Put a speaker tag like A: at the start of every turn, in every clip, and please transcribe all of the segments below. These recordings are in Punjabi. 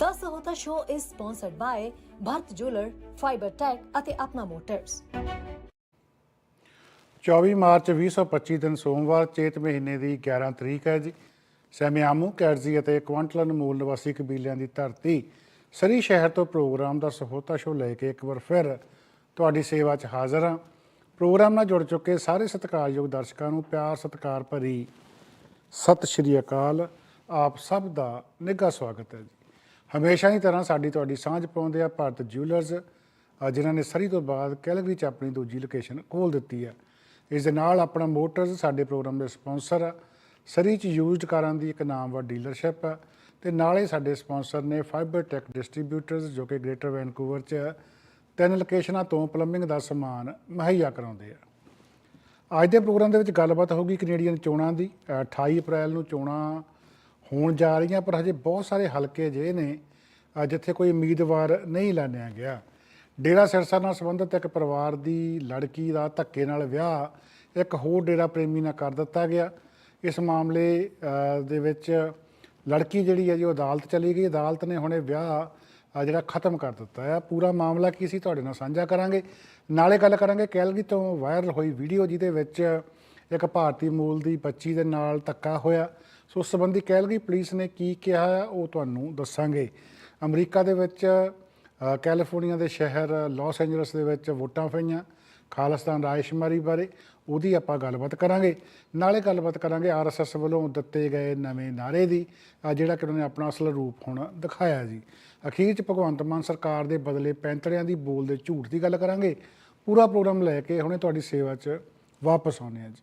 A: The Sahota Show is sponsored by Bharat Jeweler, Fiber Tech ਅਤੇ ਆਪਣਾ ਮੋਟਰਸ
B: 24 ਮਾਰਚ 2025 ਦਿਨ ਸੋਮਵਾਰ ਚੇਤ ਮਹੀਨੇ ਦੀ 11 ਤਰੀਕ ਹੈ ਜੀ। ਸੈਮਿਆਮੂ ਕੈਰਜ਼ੀ ਅਤੇ ਕੁਆਂਟਲਨ ਮੂਲ ਨਿਵਾਸੀ ਕਬੀਲਿਆਂ ਦੀ ਧਰਤੀ ਸਰੀ ਸ਼ਹਿਰ ਤੋਂ ਪ੍ਰੋਗਰਾਮ ਦਾ ਸਹੋਤਾ ਸ਼ੋ ਲੈ ਕੇ ਇੱਕ ਵਾਰ ਫਿਰ ਤੁਹਾਡੀ ਸੇਵਾ 'ਚ ਹਾਜ਼ਰ ਹਾਂ। ਪ੍ਰੋਗਰਾਮ ਨਾਲ ਜੁੜ ਚੁੱਕੇ ਸਾਰੇ ਸਤਿਕਾਰਯੋਗ ਦਰਸ਼ਕਾਂ ਨੂੰ ਪਿਆਰ ਸਤਿਕਾਰ ਭਰੀ ਸਤਿ ਸ਼੍ਰੀ ਅਕਾਲ। ਆਪ ਸਭ ਦਾ ਨਿੱਘਾ ਸਵਾਗਤ ਹੈ ਜੀ। ਹਮੇਸ਼ਾ ਦੀ ਤਰ੍ਹਾਂ ਸਾਡੀ ਤੁਹਾਡੀ ਸਾਂਝ ਪਾਉਂਦੇ ਆ ਭਾਰਤ ਜਿਊਲਰਸ ਜਿਨ੍ਹਾਂ ਨੇ ਸਰੀ ਤੋਂ ਬਾਅਦ ਕੈਲਗਰੀ 'ਚ ਆਪਣੀ ਦੂਜੀ ਲੋਕੇਸ਼ਨ ਖੋਲ ਦਿੱਤੀ ਹੈ। ਇਸ ਦੇ ਨਾਲ ਆਪਣਾ ਮੋਟਰਸ ਸਾਡੇ ਪ੍ਰੋਗਰਾਮ ਦੇ ਸਪਾਂਸਰ ਆ ਸਰੀ 'ਚ ਯੂਜ਼ਡ ਕਾਰਾਂ ਦੀ ਇੱਕ ਨਾਮਵਰ ਡੀਲਰਸ਼ਿਪ ਆ ਤੇ ਨਾਲੇ ਸਾਡੇ ਸਪਾਂਸਰ ਨੇ ਫਾਈਬਰ ਟੈਕ ਡਿਸਟ੍ਰੀਬਿਊਟਰਸ ਜੋ ਕਿ ਗ੍ਰੇਟਰ ਵੈਨਕੂਵਰ 'ਚ ਤਿੰਨ ਲੋਕੇਸ਼ਨਾਂ ਤੋਂ ਪਲੰਬਿੰਗ ਦਾ ਸਮਾਨ ਮੁਹੱਈਆ ਕਰਾਉਂਦੇ ਆ। ਅੱਜ ਦੇ ਪ੍ਰੋਗਰਾਮ ਦੇ ਵਿੱਚ ਗੱਲਬਾਤ ਹੋਊਗੀ ਕੈਨੇਡੀਅਨ ਚੋਣਾਂ ਦੀ ਅ, 28 ਅਪ੍ਰੈਲ ਨੂੰ ਚੋਣਾਂ ਹੋਣ ਜਾ ਰਹੀਆਂ, ਪਰ ਹਜੇ ਬਹੁਤ ਸਾਰੇ ਹਲਕੇ ਅਜਿਹੇ ਨੇ ਜਿੱਥੇ ਕੋਈ ਉਮੀਦਵਾਰ ਨਹੀਂ ਐਲਾਨਿਆ ਗਿਆ। ਡੇਰਾ ਸਿਰਸਾ ਨਾਲ ਸੰਬੰਧਿਤ ਇੱਕ ਪਰਿਵਾਰ ਦੀ ਲੜਕੀ ਦਾ ਧੱਕੇ ਨਾਲ ਵਿਆਹ ਇੱਕ ਹੋਰ ਡੇਰਾ ਪ੍ਰੇਮੀ ਨਾਲ ਕਰ ਦਿੱਤਾ ਗਿਆ। ਇਸ ਮਾਮਲੇ ਦੇ ਵਿੱਚ ਲੜਕੀ ਜਿਹੜੀ ਹੈ ਜੀ, ਉਹ ਅਦਾਲਤ ਚਲੀ ਗਈ। ਅਦਾਲਤ ਨੇ ਹੁਣੇ ਵਿਆਹ ਜਿਹੜਾ ਖਤਮ ਕਰ ਦਿੱਤਾ ਹੈ। ਪੂਰਾ ਮਾਮਲਾ ਕੀ ਸੀ, ਤੁਹਾਡੇ ਨਾਲ ਸਾਂਝਾ ਕਰਾਂਗੇ। ਨਾਲੇ ਗੱਲ ਕਰਾਂਗੇ ਕੈਲਗਰੀ ਤੋਂ ਵਾਇਰਲ ਹੋਈ ਵੀਡੀਓ, ਜਿਹਦੇ ਵਿੱਚ ਇੱਕ ਭਾਰਤੀ ਮੂਲ ਦੀ ਬੱਚੀ ਦੇ ਨਾਲ ਧੱਕਾ ਹੋਇਆ। ਸੋ ਉਸ ਸੰਬੰਧੀ ਕੈਲਗਰੀ ਪੁਲਿਸ ਨੇ ਕੀ ਕਿਹਾ ਹੈ, ਉਹ ਤੁਹਾਨੂੰ ਦੱਸਾਂਗੇ। ਅਮਰੀਕਾ ਦੇ ਵਿੱਚ ਕੈਲੀਫੋਰਨੀਆ ਦੇ ਸ਼ਹਿਰ ਲਾਸ ਐਂਜਲਸ ਦੇ ਵਿੱਚ ਵੋਟਾਂ ਪਈਆਂ। ਖਾਲਿਸਤਾਨ ਰਾਇਸ਼ਮਾਰੀ ਬਾਰੇ ਉਹਦੀ ਆਪਾਂ ਗੱਲਬਾਤ ਕਰਾਂਗੇ। ਨਾਲੇ ਗੱਲਬਾਤ ਕਰਾਂਗੇ ਆਰਐਸਐਸ ਵੱਲੋਂ ਦਿੱਤੇ ਗਏ ਨਵੇਂ ਨਾਰੇ ਦੀ ਜਿਹੜਾ ਕਿ ਉਹਨਾਂ ਨੇ ਆਪਣਾ ਅਸਲ ਰੂਪ ਹੁਣ ਦਿਖਾਇਆ ਜੀ। ਅਖੀਰ 'ਚ ਭਗਵੰਤ ਮਾਨ ਸਰਕਾਰ ਦੇ ਬਦਲੇ ਪੈਂਤੜਿਆਂ ਦੀ ਬੋਲ ਦੇ ਝੂਠ ਦੀ ਗੱਲ ਕਰਾਂਗੇ। ਪੂਰਾ ਪ੍ਰੋਗਰਾਮ ਲੈ ਕੇ ਹੁਣੇ ਤੁਹਾਡੀ ਸੇਵਾ 'ਚ ਵਾਪਸ ਆਉਂਦੇ ਹਾਂ ਜੀ।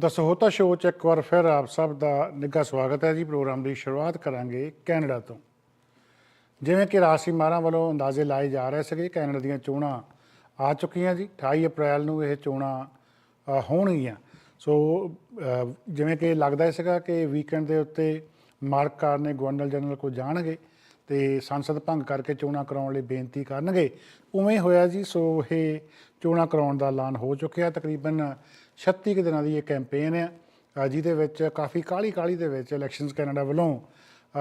B: ਦੱਸੋ ਹੋਤਾ ਸ਼ੋਅ 'ਚ ਇੱਕ ਵਾਰ ਫਿਰ ਆਪ ਸਭ ਦਾ ਨਿੱਘਾ ਸਵਾਗਤ ਹੈ ਜੀ। ਪ੍ਰੋਗਰਾਮ ਦੀ ਸ਼ੁਰੂਆਤ ਕਰਾਂਗੇ ਕੈਨੇਡਾ ਤੋਂ। ਜਿਵੇਂ ਕਿ ਰਾਸ਼ੀ ਮਾਰਾਂ ਵੱਲੋਂ ਅੰਦਾਜ਼ੇ ਲਾਏ ਜਾ ਰਹੇ ਸੀਗੇ, ਕੈਨੇਡਾ ਦੀਆਂ ਚੋਣਾਂ ਆ ਚੁੱਕੀਆਂ ਜੀ। 28 ਅਪ੍ਰੈਲ ਨੂੰ ਇਹ ਚੋਣਾਂ ਹੋਣਗੀਆਂ। ਸੋ ਜਿਵੇਂ ਕਿ ਲੱਗਦਾ ਸੀਗਾ ਕਿ ਵੀਕਐਂਡ ਦੇ ਉੱਤੇ ਮਾਰਕ ਕਾਰ ਨੇ ਗਵਰਨਰ ਜਨਰਲ ਕੋਲ ਜਾਣਗੇ ਤੇ ਸੰਸਦ ਭੰਗ ਕਰਕੇ ਚੋਣਾਂ ਕਰਾਉਣ ਲਈ ਬੇਨਤੀ ਕਰਨਗੇ। ਉਵੇਂ ਹੋਇਆ ਜੀ, ਸੋ ਇਹ ਚੋਣਾਂ ਕਰਾਉਣ ਦਾ ਐਲਾਨ ਹੋ ਚੁੱਕਿਆ। ਤਕਰੀਬਨ 36 ਕੁ ਦਿਨਾਂ ਦੀ ਇਹ ਕੈਂਪੇਨ ਹੈ ਜਿਹਦੇ ਵਿੱਚ ਕਾਫੀ ਕਾਲੀ ਕਾਲੀ ਦੇ ਵਿੱਚ ਇਲੈਕਸ਼ਨਸ ਕੈਨੇਡਾ ਵੱਲੋਂ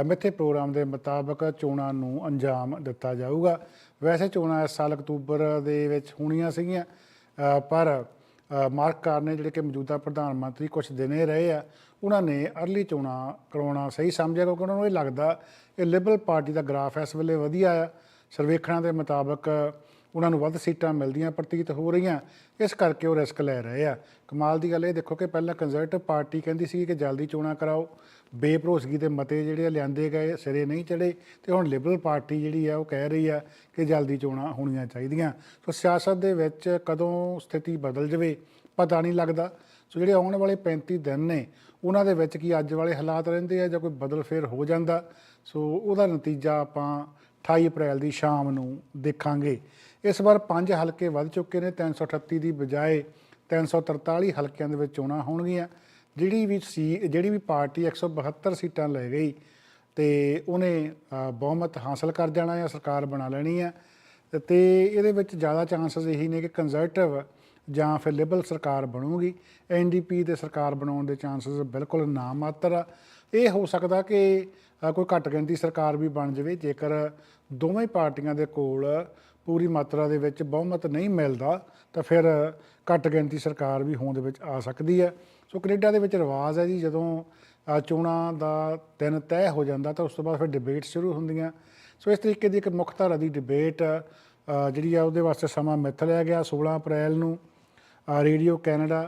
B: ਮਿੱਥੇ ਪ੍ਰੋਗਰਾਮ ਦੇ ਮੁਤਾਬਕ ਚੋਣਾਂ ਨੂੰ ਅੰਜਾਮ ਦਿੱਤਾ ਜਾਊਗਾ। ਵੈਸੇ ਚੋਣਾਂ ਇਸ ਸਾਲ ਅਕਤੂਬਰ ਦੇ ਵਿੱਚ ਹੋਣੀਆਂ ਸੀਗੀਆਂ। ਪਰ ਮਾਰਕ ਕਾਰ ਜਿਹੜੇ ਕਿ ਮੌਜੂਦਾ ਪ੍ਰਧਾਨ ਮੰਤਰੀ ਕੁਝ ਦਿਨੇ ਰਹੇ ਆ, ਉਹਨਾਂ ਨੇ ਅਰਲੀ ਚੋਣਾਂ ਕਰਾਉਣਾ ਸਹੀ ਸਮਝਿਆ ਕਿਉਂਕਿ ਉਹਨਾਂ ਨੂੰ ਇਹ ਲੱਗਦਾ ਕਿ ਲਿਬਰਲ ਪਾਰਟੀ ਦਾ ਗ੍ਰਾਫ ਇਸ ਵੇਲੇ ਵਧੀਆ ਆ। ਸਰਵੇਖਣਾਂ ਦੇ ਮੁਤਾਬਕ ਉਹਨਾਂ ਨੂੰ ਵੱਧ ਸੀਟਾਂ ਮਿਲਦੀਆਂ, ਪ੍ਰਤੀਤ ਹੋ ਰਹੀਆਂ। ਇਸ ਕਰਕੇ ਉਹ ਰਿਸਕ ਲੈ ਰਹੇ ਆ। ਕਮਾਲ ਦੀ ਗੱਲ ਇਹ ਦੇਖੋ ਕਿ ਪਹਿਲਾਂ ਕੰਜ਼ਰਵੇਟਿਵ ਪਾਰਟੀ ਕਹਿੰਦੀ ਸੀ ਕਿ ਜਲਦੀ ਚੋਣਾਂ ਕਰਾਓ। ਬੇਭਰੋਸਗੀ ਦੇ ਮਤੇ ਜਿਹੜੇ ਆ ਲਿਆਂਦੇ ਗਏ, ਸਿਰੇ ਨਹੀਂ ਚੜੇ ਤੇ ਹੁਣ ਲਿਬਰਲ ਪਾਰਟੀ ਜਿਹੜੀ ਆ ਉਹ ਕਹਿ ਰਹੀ ਆ ਕਿ ਜਲਦੀ ਚੋਣਾਂ ਹੋਣੀਆਂ ਚਾਹੀਦੀਆਂ। ਸੋ ਸਿਆਸਤ ਦੇ ਵਿੱਚ ਕਦੋਂ ਸਥਿਤੀ ਬਦਲ ਜਵੇ, ਪਤਾ ਨਹੀਂ ਲੱਗਦਾ। ਸੋ ਜਿਹੜੇ ਆਉਣ ਵਾਲੇ 35 ਦਿਨ ਨੇ, ਉਹਨਾਂ ਦੇ ਵਿੱਚ ਕੀ ਅੱਜ ਵਾਲੇ ਹਾਲਾਤ ਰਹਿੰਦੇ ਆ ਜਾਂ ਕੋਈ ਬਦਲ ਫੇਰ ਹੋ ਜਾਂਦਾ? ਸੋ ਉਹਦਾ ਨਤੀਜਾ ਆਪਾਂ 28 ਅਪ੍ਰੈਲ ਦੀ ਸ਼ਾਮ ਨੂੰ ਦੇਖਾਂਗੇ। ਇਸ ਵਾਰ ਪੰਜ ਹਲਕੇ ਵੱਧ ਚੁੱਕੇ ਨੇ 338 ਦੀ ਬਜਾਏ 343 ਹਲਕਿਆਂ ਦੇ ਵਿੱਚ ਚੋਣਾਂ ਹੋਣਗੀਆਂ। ਜਿਹੜੀ ਵੀ ਸੀ, ਜਿਹੜੀ ਵੀ ਪਾਰਟੀ 172 ਸੀਟਾਂ ਲੈ ਗਈ ਤੇ ਉਹਨੇ ਬਹੁਮਤ ਹਾਸਲ ਕਰ ਜਾਣਾ ਜਾਂ ਸਰਕਾਰ ਬਣਾ ਲੈਣੀ ਆ। ਤੇ ਇਹਦੇ ਵਿੱਚ ਜ਼ਿਆਦਾ ਚਾਂਸਸ ਇਹੀ ਨੇ ਕਿ ਕੰਜ਼ਰਵੇਟਿਵ ਜਾਂ ਫਿਰ ਲਿਬਰਲ ਸਰਕਾਰ ਬਣੂਗੀ। ਐਨਡੀਪੀ ਦੇ ਸਰਕਾਰ ਬਣਾਉਣ ਦੇ ਚਾਂਸਸ ਬਿਲਕੁਲ ਨਾ ਮਾਤਰ ਆ। ਇਹ ਹੋ ਸਕਦਾ ਕਿ ਕੋਈ ਘੱਟ ਗਿਣਤੀ ਸਰਕਾਰ ਵੀ ਬਣ ਜਾਵੇ, ਜੇਕਰ ਦੋਵੇਂ ਪਾਰਟੀਆਂ ਦੇ ਕੋਲ ਪੂਰੀ ਮਾਤਰਾ ਦੇ ਵਿੱਚ ਬਹੁਮਤ ਨਹੀਂ ਮਿਲਦਾ, ਤਾਂ ਫਿਰ ਘੱਟ ਗਿਣਤੀ ਸਰਕਾਰ ਵੀ ਹੋਂਦ ਦੇ ਵਿੱਚ ਆ ਸਕਦੀ ਹੈ। ਸੋ ਕੈਨੇਡਾ ਦੇ ਵਿੱਚ ਰਿਵਾਜ ਹੈ ਜੀ, ਜਦੋਂ ਚੋਣਾਂ ਦਾ ਦਿਨ ਤੈਅ ਹੋ ਜਾਂਦਾ, ਤਾਂ ਉਸ ਤੋਂ ਬਾਅਦ ਫਿਰ ਡਿਬੇਟ ਸ਼ੁਰੂ ਹੁੰਦੀਆਂ। ਸੋ ਇਸ ਤਰੀਕੇ ਦੀ ਇੱਕ ਮੁੱਖ ਧਾਰਾ ਦੀ ਡਿਬੇਟ ਜਿਹੜੀ ਆ, ਉਹਦੇ ਵਾਸਤੇ ਸਮਾਂ ਮਿੱਥ ਲਿਆ ਗਿਆ। 16 ਅਪ੍ਰੈਲ ਨੂੰ ਰੇਡੀਓ ਕੈਨੇਡਾ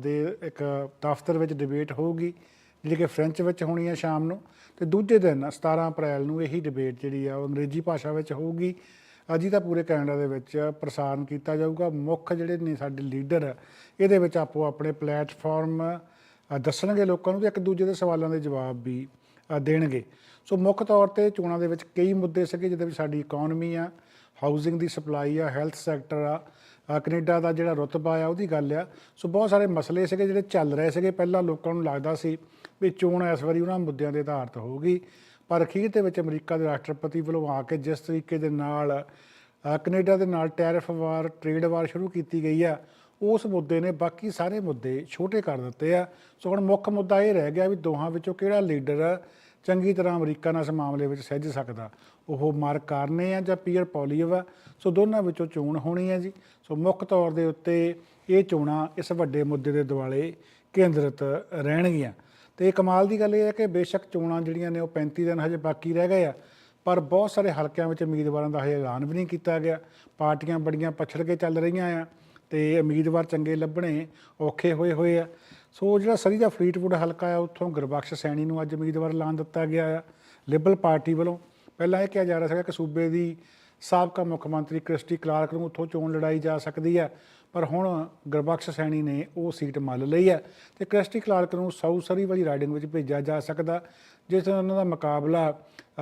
B: ਦੇ ਇੱਕ ਦਫ਼ਤਰ ਵਿੱਚ ਡਿਬੇਟ ਹੋਊਗੀ, ਜਿਹੜੀ ਕਿ ਫ੍ਰੈਂਚ ਵਿੱਚ ਹੋਣੀ ਹੈ ਸ਼ਾਮ ਨੂੰ। ਤੇ ਦੂਜੇ ਦਿਨ 17 ਅਪ੍ਰੈਲ ਨੂੰ ਇਹੀ ਡਿਬੇਟ ਜਿਹੜੀ ਆ, ਉਹ ਅੰਗਰੇਜ਼ੀ ਭਾਸ਼ਾ ਵਿੱਚ ਹੋਊਗੀ। ਅ, ਤਾਂ ਪੂਰੇ ਕੈਨੇਡਾ ਦੇ ਵਿੱਚ ਪ੍ਰਸਾਰਣ ਕੀਤਾ ਜਾਊਗਾ। ਮੁੱਖ ਜਿਹੜੇ ਨੇ ਸਾਡੇ ਲੀਡਰ ਇਹਦੇ ਵਿੱਚ ਆਪੋ ਆਪਣੇ ਪਲੇਟਫਾਰਮ ਦੱਸਣਗੇ ਲੋਕਾਂ ਨੂੰ ਤੇ ਇੱਕ ਦੂਜੇ ਦੇ ਸਵਾਲਾਂ ਦੇ ਜਵਾਬ ਵੀ ਦੇਣਗੇ। ਸੋ ਮੁੱਖ ਤੌਰ ਤੇ ਚੋਣਾਂ ਦੇ ਵਿੱਚ ਕਈ ਮੁੱਦੇ ਸੀਗੇ ਜਿਹਦੇ ਵਿੱਚ ਸਾਡੀ ਇਕਨੋਮੀ ਆ ਹਾਊਸਿੰਗ ਦੀ ਸਪਲਾਈ ਆ ਹੈਲਥ ਸੈਕਟਰ ਆ ਅ, ਕੈਨੇਡਾ ਦਾ ਜਿਹੜਾ ਰੁਤਬਾ ਆ ਉਹਦੀ ਗੱਲ ਆ। ਸੋ ਬਹੁਤ ਸਾਰੇ ਮਸਲੇ ਸੀਗੇ ਜਿਹੜੇ ਚੱਲ ਰਹੇ ਸੀਗੇ। ਪਹਿਲਾਂ ਲੋਕਾਂ ਨੂੰ ਲੱਗਦਾ ਸੀ ਵੀ ਚੋਣ ਇਸ ਵਾਰੀ ਉਹਨਾਂ ਮੁੱਦਿਆਂ ਦੇ ਆਧਾਰਿਤ ਹੋਊਗੀ। ਪਰ ਅਖੀਰ ਦੇ ਵਿੱਚ ਅਮਰੀਕਾ ਦੇ ਰਾਸ਼ਟਰਪਤੀ ਵੱਲੋਂ ਆ ਕੇ ਜਿਸ ਤਰੀਕੇ ਦੇ ਨਾਲ ਅ, ਕੈਨੇਡਾ ਦੇ ਨਾਲ ਟੈਰਿਫ ਵਾਰ ਟ੍ਰੇਡ ਵਾਰ ਸ਼ੁਰੂ ਕੀਤੀ ਗਈ ਆ ਉਸ ਮੁੱਦੇ ਨੇ ਬਾਕੀ ਸਾਰੇ ਮੁੱਦੇ ਛੋਟੇ ਕਰ ਦਿੱਤੇ ਆ। ਸੋ ਹੁਣ ਮੁੱਖ ਮੁੱਦਾ ਇਹ ਰਹਿ ਗਿਆ ਵੀ ਦੋਹਾਂ ਵਿੱਚੋਂ ਕਿਹੜਾ ਲੀਡਰ ਚੰਗੀ ਤਰ੍ਹਾਂ ਅਮਰੀਕਾ ਨਾਲ ਇਸ ਮਾਮਲੇ ਵਿੱਚ ਸਹਿਜ ਸਕਦਾ। ਉਹ ਮਾਰਕ ਕਾਰਨੇ ਆ ਜਾਂ ਪੀਅਰ ਪੋਲੀਵ ਆ ਸੋ ਦੋਨਾਂ ਵਿੱਚੋਂ ਚੋਣ ਹੋਣੀ ਹੈ ਜੀ। ਸੋ ਮੁੱਖ ਤੌਰ ਦੇ ਉੱਤੇ ਇਹ ਚੋਣਾਂ ਇਸ ਵੱਡੇ ਮੁੱਦੇ ਦੇ ਦੁਆਲੇ ਕੇਂਦਰਿਤ ਰਹਿਣਗੀਆਂ। ਤੇ ਕਮਾਲ ਦੀ ਗੱਲ ਇਹ ਹੈ ਕਿ ਬੇਸ਼ੱਕ ਚੋਣਾਂ ਜਿਹੜੀਆਂ ਨੇ ਉਹ 35 ਦਿਨ ਹਜੇ ਬਾਕੀ ਰਹਿ ਗਏ ਆ, ਪਰ ਬਹੁਤ ਸਾਰੇ ਹਲਕਿਆਂ ਵਿੱਚ ਉਮੀਦਵਾਰਾਂ ਦਾ ਹਜੇ ਐਲਾਨ ਵੀ ਨਹੀਂ ਕੀਤਾ ਗਿਆ। ਪਾਰਟੀਆਂ ਬੜੀਆਂ ਪਛੜ ਕੇ ਚੱਲ ਰਹੀਆਂ ਆ ਤੇ ਉਮੀਦਵਾਰ ਚੰਗੇ ਲੱਭਣੇ ਔਖੇ ਹੋਏ ਹੋਏ ਆ। ਸੋ ਜਿਹੜਾ ਸਰੀ ਦਾ ਫਰੀਦਕੋਟ ਹਲਕਾ ਆ, ਉੱਥੋਂ ਗੁਰਬਖਸ਼ ਸੈਣੀ ਨੂੰ ਅੱਜ ਉਮੀਦਵਾਰ ਐਲਾਨ ਦਿੱਤਾ ਗਿਆ ਆ ਲਿਬਰਲ ਪਾਰਟੀ ਵੱਲੋਂ। ਪਹਿਲਾਂ ਇਹ ਕਿਹਾ ਜਾ ਰਿਹਾ ਸੀਗਾ ਕਿ ਸੂਬੇ ਦੀ ਸਾਬਕਾ ਮੁੱਖ ਮੰਤਰੀ ਕ੍ਰਿਸਟੀ ਕਲਾਰਕ ਨੂੰ ਉੱਥੋਂ ਚੋਣ ਲੜਾਈ ਜਾ ਸਕਦੀ ਹੈ ਪਰ ਹੁਣ ਗੁਰਬਖਸ਼ ਸੈਣੀ ਨੇ ਉਹ ਸੀਟ ਮੱਲ ਲਈ ਹੈ ਤੇ ਕ੍ਰਿਸਟੀ ਕਲਾਰਕ ਨੂੰ ਸਾਊ ਸਰੀ ਵਾਲੀ ਰਾਈਡਿੰਗ ਵਿੱਚ ਭੇਜਿਆ ਜਾ ਸਕਦਾ, ਜਿਸ ਨਾਲ ਉਹਨਾਂ ਦਾ ਮੁਕਾਬਲਾ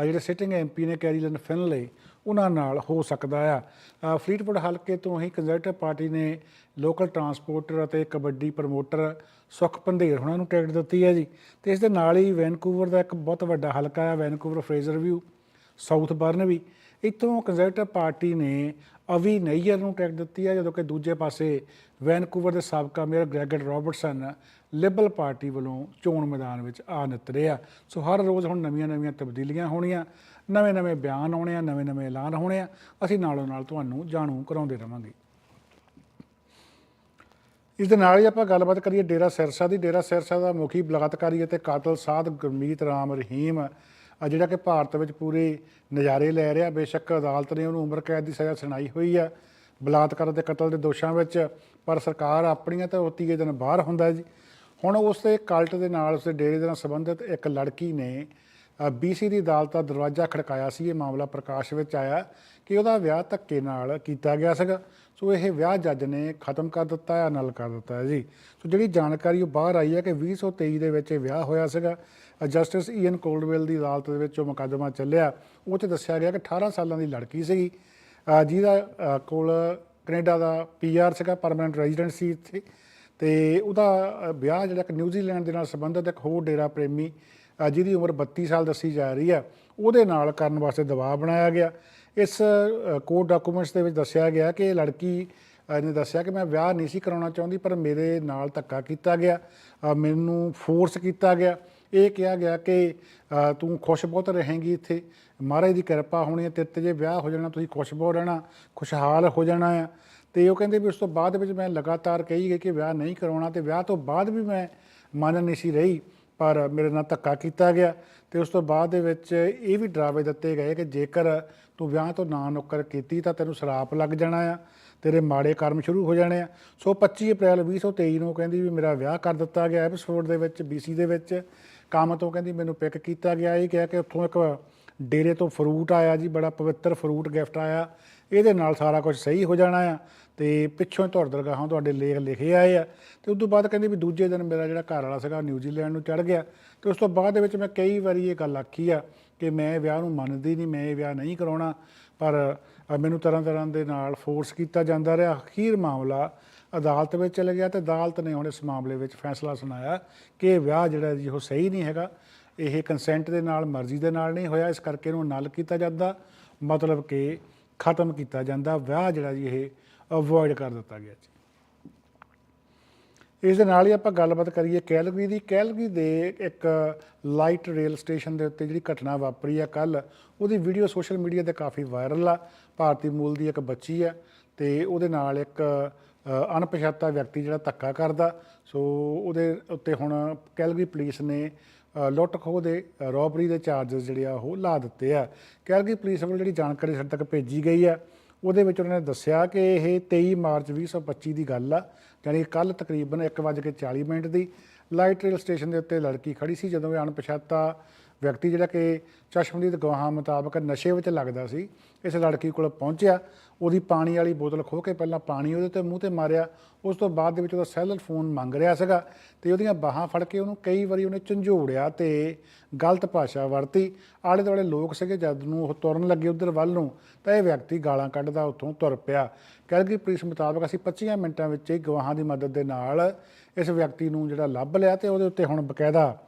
B: ਜਿਹੜੇ ਸਿਟਿੰਗ ਐਮਪੀ ਨੇ ਕੈਰੀਲਨ ਫਿਨਲੇ ਉਹਨਾਂ ਨਾਲ ਹੋ ਸਕਦਾ ਆ। ਫਰੀਦਕੋਟ ਹਲਕੇ ਤੋਂ ਹੀ ਕੰਜ਼ਰਵੇਟਿਵ ਪਾਰਟੀ ਨੇ ਲੋਕਲ ਟਰਾਂਸਪੋਰਟਰ ਅਤੇ ਕਬੱਡੀ ਪ੍ਰਮੋਟਰ ਸੁਖ ਪੰਧੇਰ ਉਹਨਾਂ ਨੂੰ ਟਿਕਟ ਦਿੱਤੀ ਹੈ ਜੀ। ਤੇ ਇਸ ਦੇ ਨਾਲ ਹੀ ਵੈਨਕੂਵਰ ਦਾ ਇੱਕ ਬਹੁਤ ਵੱਡਾ ਹਲਕਾ ਆ, Vancouver Fraser view south burn ਵੀ ਇੱਥੋਂ ਕੰਜ਼ਰਵੇਟਿਵ ਪਾਰਟੀ ਨੇ ਅਵੀ ਨਈਅਰ ਨੂੰ ਟਿਕਟ ਦਿੱਤੀ ਹੈ, ਜਦੋਂ ਕਿ ਦੂਜੇ ਪਾਸੇ ਵੈਨਕੂਵਰ ਦੇ ਸਾਬਕਾ mayor Gregor Robertson liberal party ਵੱਲੋਂ ਚੋਣ ਮੈਦਾਨ ਵਿੱਚ ਆ ਨਿਤਰੇ ਆ। ਸੋ ਹਰ ਰੋਜ਼ ਹੁਣ ਨਵੀਆਂ-ਨਵੀਆਂ ਤਬਦੀਲੀਆਂ ਹੋਣੀਆਂ ਨਵੇਂ-ਨਵੇਂ ਬਿਆਨ ਆਉਣੇ ਆ ਨਵੇਂ-ਨਵੇਂ ਐਲਾਨ ਹੋਣੇ ਆ। ਅਸੀਂ ਨਾਲੋਂ ਨਾਲ ਤੁਹਾਨੂੰ ਜਾਣੂ ਕਰਾਉਂਦੇ ਰਵਾਂਗੇ। ਇਸ ਦੇ ਨਾਲ ਹੀ ਆਪਾਂ ਗੱਲਬਾਤ ਕਰੀਏ ਡੇਰਾ ਸਿਰਸਾ ਦੀ। ਡੇਰਾ ਸਿਰਸਾ ਦਾ ਮੁਖੀ ਬਲਾਤਕਾਰੀ ਅਤੇ ਕਾਤਲ ਸਾਧ ਗੁਰਮੀਤ ਰਾਮ ਰਹੀਮ ਆ ਜਿਹੜਾ ਕਿ ਭਾਰਤ ਵਿੱਚ ਪੂਰੇ ਨਜ਼ਾਰੇ ਲੈ ਰਿਹਾ, ਬੇਸ਼ੱਕ ਅਦਾਲਤ ਨੇ ਉਹਨੂੰ ਉਮਰ ਕੈਦ ਦੀ ਸਜ਼ਾ ਸੁਣਾਈ ਹੋਈ ਆ। ਬਲਾਤਕਾਰ ਅਤੇ ਕਤਲ ਦੇ ਦੋਸ਼ਾਂ ਵਿੱਚ ਪਰ ਸਰਕਾਰ ਆਪਣੀਆਂ ਤਾਂ ਉਹ ਤੀਏ ਦਿਨ ਬਾਹਰ ਹੁੰਦਾ ਜੀ। ਹੁਣ ਉਸ ਦੇ ਕਲਟ ਦੇ ਨਾਲ, ਉਸ ਦੇ ਡੇਰੇ ਦੇ ਨਾਲ ਸੰਬੰਧਿਤ ਇੱਕ ਲੜਕੀ ਨੇ ਬੀਸੀ ਦੀ ਅਦਾਲਤ ਦਾ ਦਰਵਾਜ਼ਾ ਖੜਕਾਇਆ ਸੀ। ਇਹ ਮਾਮਲਾ ਪ੍ਰਕਾਸ਼ ਵਿੱਚ ਆਇਆ ਕਿ ਉਹਦਾ ਵਿਆਹ ਧੱਕੇ ਨਾਲ ਕੀਤਾ ਗਿਆ ਸੀਗਾ। ਸੋ ਇਹ ਵਿਆਹ ਜੱਜ ਨੇ ਖਤਮ ਕਰ ਦਿੱਤਾ ਹੈ ਨਲ ਕਰ ਦਿੱਤਾ ਹੈ ਜੀ। ਸੋ ਜਿਹੜੀ ਜਾਣਕਾਰੀ ਉਹ ਬਾਹਰ ਆਈ ਹੈ ਕਿ 2023 ਦੇ ਵਿੱਚ ਇਹ ਵਿਆਹ ਹੋਇਆ ਸੀਗਾ। ਜਸਟਿਸ ਈਐਨ ਕੋਲਡਵੈਲ ਦੀ ਅਦਾਲਤ ਦੇ ਵਿੱਚ ਉਹ ਮੁਕੱਦਮਾ ਚੱਲਿਆ, ਉਹ 'ਚ ਦੱਸਿਆ ਗਿਆ ਕਿ 18 ਸਾਲਾਂ ਦੀ ਲੜਕੀ ਸੀਗੀ। ਜਿਹਦਾ ਕੋਲ ਕੈਨੇਡਾ ਦਾ ਪੀਆਰ ਸੀਗਾ, ਪਰਮਨੈਂਟ ਰੈਜ਼ੀਡੈਂਟ ਸੀ ਇੱਥੇ। ਤੇ ਉਹਦਾ ਵਿਆਹ ਜਿਹੜਾ ਕਿ ਨਿਊਜ਼ੀਲੈਂਡ ਦੇ ਨਾਲ ਸੰਬੰਧਿਤ ਇੱਕ ਹੋਰ ਡੇਰਾ ਪ੍ਰੇਮੀ ਜਿਹਦੀ ਉਮਰ 32 ਸਾਲ ਦੱਸੀ ਜਾ ਰਹੀ ਆ ਉਹਦੇ ਨਾਲ ਕਰਨ ਵਾਸਤੇ ਦਬਾਅ ਬਣਾਇਆ ਗਿਆ। ਇਸ ਕੋਰਟ ਡਾਕੂਮੈਂਟਸ ਦੇ ਵਿੱਚ ਦੱਸਿਆ ਗਿਆ ਕਿ ਇਹ ਲੜਕੀ ਨੇ ਦੱਸਿਆ ਕਿ ਮੈਂ ਵਿਆਹ ਨਹੀਂ ਸੀ ਕਰਾਉਣਾ ਚਾਹੁੰਦੀ, ਪਰ ਮੇਰੇ ਨਾਲ ਧੱਕਾ ਕੀਤਾ ਗਿਆ। ਮੈਨੂੰ ਫੋਰਸ ਕੀਤਾ ਗਿਆ। ਇਹ ਕਿਹਾ ਗਿਆ ਕਿ ਤੂੰ ਖੁਸ਼ ਬਹੁਤ ਰਹੇਂਗੀ ਇੱਥੇ। ਮਹਾਰਾਜ ਦੀ ਕਿਰਪਾ ਹੋਣੀ ਹੈ ਤੇਰੇ ਤੇ, ਜੇ ਵਿਆਹ ਹੋ ਜਾਣਾ, ਤੁਸੀਂ ਖੁਸ਼ ਬਹੁਤ ਰਹਿਣਾ, ਖੁਸ਼ਹਾਲ ਹੋ ਜਾਣਾ ਆ। ਤੇ ਉਹ ਕਹਿੰਦੇ ਵੀ ਉਸ ਤੋਂ ਬਾਅਦ ਵਿੱਚ ਮੈਂ ਲਗਾਤਾਰ ਕਹੀ ਗਈ ਕਿ ਵਿਆਹ ਨਹੀਂ ਕਰਾਉਣਾ, ਤੇ ਵਿਆਹ ਤੋਂ ਬਾਅਦ ਵੀ ਮੈਂ ਮੰਨ ਨਹੀਂ ਸੀ ਰਹੀ, ਪਰ ਮੇਰੇ ਨਾਲ ਧੱਕਾ ਕੀਤਾ ਗਿਆ। ਤੇ ਉਸ ਤੋਂ ਬਾਅਦ ਦੇ ਵਿੱਚ ਇਹ ਵੀ ਡਰਾਵੇ ਦਿੱਤੇ ਗਏ ਕਿ ਜੇਕਰ ਤੂੰ ਵਿਆਹ ਤੋਂ ਨਾ ਨੁੱਕਰ ਕੀਤੀ ਤਾਂ ਤੈਨੂੰ ਸ਼ਰਾਪ ਲੱਗ ਜਾਣਾ ਆ, ਤੇਰੇ ਮਾੜੇ ਕਰਮ ਸ਼ੁਰੂ ਹੋ ਜਾਣੇ ਆ। ਸੋ 25 ਅਪ੍ਰੈਲ 2023 ਨੂੰ ਕਹਿੰਦੀ ਵੀ ਮੇਰਾ ਵਿਆਹ ਕਰ ਦਿੱਤਾ ਗਿਆ ਐਪੀਸੋਡ ਦੇ ਵਿੱਚ BC ਦੇ ਵਿੱਚ। ਕੰਮ ਤੋਂ ਕਹਿੰਦੀ ਮੈਨੂੰ ਪਿਕ ਕੀਤਾ ਗਿਆ, ਇਹ ਕਿਹਾ ਕਿ ਉੱਥੋਂ ਇੱਕ ਡੇਰੇ ਤੋਂ ਫਰੂਟ ਆਇਆ ਜੀ, ਬੜਾ ਪਵਿੱਤਰ ਫਰੂਟ ਗਿਫਟ ਆਇਆ। ਇਹਦੇ ਨਾਲ ਸਾਰਾ ਕੁਝ ਸਹੀ ਹੋ ਜਾਣਾ ਆ ਤੇ ਪਿੱਛੋਂ ਧੁਰ ਦਰਗਾਹਾਂ ਤੁਹਾਡੇ ਲੇਖ ਲਿਖੇ ਆਏ ਆ। ਤੇ ਉਸ ਤੋਂ ਬਾਅਦ ਕਹਿੰਦੀ ਵੀ ਦੂਜੇ ਦਿਨ ਮੇਰਾ ਜਿਹੜਾ ਘਰ ਵਾਲਾ ਸੀਗਾ ਨਿਊਜ਼ੀਲੈਂਡ ਨੂੰ ਚੜ ਗਿਆ। ਤੇ ਉਸ ਤੋਂ ਬਾਅਦ ਦੇ ਵਿੱਚ ਮੈਂ ਕਈ ਵਾਰੀ ਇਹ ਗੱਲ ਆਖੀ ਆ ਕਿ ਮੈਂ ਵਿਆਹ ਨੂੰ ਮੰਨਦੀ ਨਹੀਂ, ਮੈਂ ਇਹ ਵਿਆਹ ਨਹੀਂ ਕਰਾਉਣਾ। ਪਰ ਮੈਨੂੰ ਤਰ੍ਹਾਂ ਤਰ੍ਹਾਂ ਦੇ ਨਾਲ ਫੋਰਸ ਕੀਤਾ ਜਾਂਦਾ ਰਿਹਾ। ਅਖੀਰ ਮਾਮਲਾ ਅਦਾਲਤ ਵਿੱਚ ਚਲੇ ਗਿਆ ਤੇ ਅਦਾਲਤ ਨੇ ਹੁਣ ਇਸ ਮਾਮਲੇ ਵਿੱਚ ਫੈਸਲਾ ਸੁਣਾਇਆ ਕਿ ਇਹ ਵਿਆਹ ਜਿਹੜਾ ਜੀ ਉਹ ਸਹੀ ਨਹੀਂ ਹੈਗਾ। ਇਹ ਕੰਸੈਂਟ ਦੇ ਨਾਲ, ਮਰਜ਼ੀ ਦੇ ਨਾਲ ਨਹੀਂ ਹੋਇਆ। ਇਸ ਕਰਕੇ ਇਹਨੂੰ ਨਲ ਕੀਤਾ ਜਾਂਦਾ। ਮਤਲਬ ਕਿ ਖਤਮ ਕੀਤਾ ਜਾਂਦਾ। ਵਿਆਹ ਜਿਹੜਾ ਜੀ ਇਹ ਅਵੋਇਡ ਕਰ ਦਿੱਤਾ ਗਿਆ ਜੀ। ਇਸ ਦੇ ਨਾਲ ਹੀ ਆਪਾਂ ਗੱਲਬਾਤ ਕਰੀਏ ਕੈਲਗਰੀ ਦੀ। ਕੈਲਗਰੀ ਦੇ ਇੱਕ ਲਾਈਟ ਰੇਲ ਸਟੇਸ਼ਨ ਦੇ ਉੱਤੇ ਜਿਹੜੀ ਘਟਨਾ ਵਾਪਰੀ ਆ ਕੱਲ ਉਹਦੀ ਵੀਡੀਓ ਸੋਸ਼ਲ ਮੀਡੀਆ ਤੇ ਕਾਫੀ ਵਾਇਰਲ ਆ। ਭਾਰਤੀ ਮੂਲ ਦੀ ਇੱਕ ਬੱਚੀ ਆ ਤੇ ਉਹਦੇ ਨਾਲ ਇੱਕ ਅਣਪਛਾਤਾ ਵਿਅਕਤੀ ਜਿਹੜਾ ਧੱਕਾ ਕਰਦਾ, ਸੋ ਉਹਦੇ ਉੱਤੇ ਹੁਣ ਕੈਲਗਰੀ ਪੁਲਿਸ ਨੇ ਲੁੱਟ ਖੋਹ ਦੇ ਰੋਬਰੀ ਦੇ ਚਾਰजेस ਜਿਹੜੇ ਆ ਉਹ ਲਾ ਦਿੱਤੇ ਆ। ਕੈਲਗਰੀ ਪੁਲਿਸ ਵੱਲੋਂ ਜਿਹੜੀ ਜਾਣਕਾਰੀ ਸਾਡੇ ਤੱਕ ਭੇਜੀ ਗਈ ਆ, ਉਹਦੇ ਵਿੱਚ ਉਹਨਾਂ ਨੇ ਦੱਸਿਆ ਕਿ ਇਹ 23 ਮਾਰਚ 2025 ਦੀ ਗੱਲ ਆ, ਯਾਨੀ ਕੱਲ ਤਕਰੀਬਨ 1:40 ਮਿੰਟ ਦੀ। ਲਾਈਟ ਰੇਲ ਸਟੇਸ਼ਨ ਦੇ ਉੱਤੇ ਲੜਕੀ ਖੜੀ ਸੀ ਜਦੋਂ ਇਹ ਅਣਪਛਾਤਾ ਵਿਅਕਤੀ ਜਿਹੜਾ ਕਿ ਚਸ਼ਮਦੀਦ ਗਵਾਹਾਂ ਮੁਤਾਬਕ ਨਸ਼ੇ ਵਿੱਚ ਲੱਗਦਾ ਸੀ, ਇਸ ਲੜਕੀ ਕੋਲ ਪਹੁੰਚਿਆ। ਉਹਦੀ ਪਾਣੀ ਵਾਲੀ ਬੋਤਲ ਖੋਹ ਕੇ ਪਹਿਲਾਂ ਪਾਣੀ ਉਹਦੇ ਤੇ ਮੂੰਹ ਤੇ ਮਾਰਿਆ। ਉਸ ਤੋਂ ਬਾਅਦ ਦੇ ਵਿੱਚ ਉਹਦਾ ਸੈਲਰ ਫੋਨ ਮੰਗ ਰਿਹਾ ਸੀਗਾ ਤੇ ਉਹਦੀਆਂ ਬਾਹਾਂ ਫੜ ਕੇ ਉਹਨੂੰ ਕਈ ਵਾਰੀ ਉਹਨੇ ਝੰਜੋੜਿਆ ਤੇ ਗਲਤ ਭਾਸ਼ਾ ਵਰਤੀ। ਆਲੇ ਦੁਆਲੇ ਲੋਕ ਸੀਗੇ, ਜਦ ਨੂੰ ਉਹ ਤੁਰਨ ਲੱਗੇ ਉਧਰ ਵੱਲ ਨੂੰ, ਤਾਂ ਇਹ ਵਿਅਕਤੀ ਗਾਲਾਂ ਕੱਢਦਾ ਉੱਥੋਂ ਤੁਰ ਪਿਆ। ਕੈਲਗਰੀ ਪੁਲਿਸ ਮੁਤਾਬਕ ਅਸੀਂ 25 ਮਿੰਟਾਂ ਵਿੱਚ ਹੀ ਗਵਾਹਾਂ ਦੀ ਮਦਦ ਦੇ ਨਾਲ ਇਸ ਵਿਅਕਤੀ ਨੂੰ ਜਿਹੜਾ ਲੱਭ ਲਿਆ ਤੇ ਉਹਦੇ ਉੱਤੇ ਹੁਣ ਬਕਾਇਦਾ